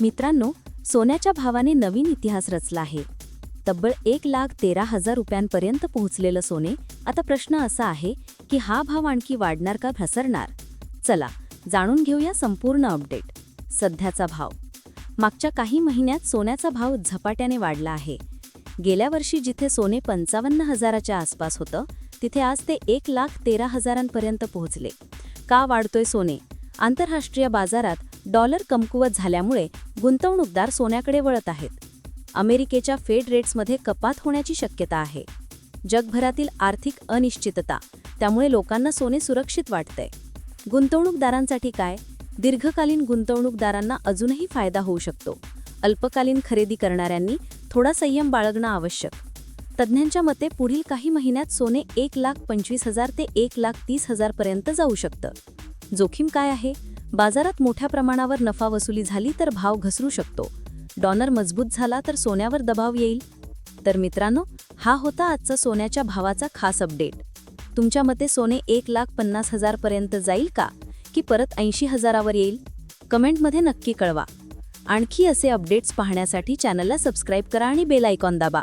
मित्रांनो सोन्याच्या भावाने नवीन इतिहास रचला आहे. तब्बल एक लाख तेरा हजार रुपयांपर्यंत पोहोचलेलं सोने आता प्रश्न असा आहे की हा भाव आणखी वाढणार का घसरणार? चला जाणून घेऊया संपूर्ण अपडेट. सध्याचा भाव. मागच्या काही महिन्यात सोन्याचा भाव झपाट्याने वाढला आहे. गेल्या वर्षी जिथे सोने पंचावन्न हजाराच्या आसपास होतं तिथे आज ते एक लाख तेरा हजारांपर्यंत पोहोचले. का वाढतोय सोने? आंतरराष्ट्रीय बाजारात डॉलर कमकुवत झाल्यामुळे गुंतवणूकदार सोन्याकडे वळत आहेत. अमेरिकेच्या फेड रेट्समध्ये कपात होण्याची शक्यता आहे. जगभरातील आर्थिक अनिश्चितता त्यामुळे लोकांना सोने सुरक्षित वाटतंय. गुंतवणूकदारांसाठी काय? दीर्घकालीन गुंतवणूकदारांना अजूनही फायदा होऊ शकतो. अल्पकालीन खरेदी करणाऱ्यांनी थोडा संयम बाळगणं आवश्यक. तज्ज्ञांच्या मते पुढील काही महिन्यात सोने एक लाख पंचवीस हजार ते एक लाख तीस हजारपर्यंत जाऊ शकतं. जोखीम काय आहे? बाजारात मोठ्या प्रमाणावर नफा वसुली झाली तर भाव घसरू शकतो. डॉलर मजबूत झाला तर सोन्यावर दबाव येईल. तर मित्रांनो हा होता आजचा सोन्याच्या भावाचा खास अपडेट. तुमच्या मते सोने एक लाख पन्नास हजारपर्यंत जाईल का? की परत ऐंशी हजारावर येईल? कमेंटमध्ये नक्की कळवा. आणखी असे अपडेट्स पाहण्यासाठी चॅनलला सबस्क्राईब करा आणि बेल आयकॉन दाबा.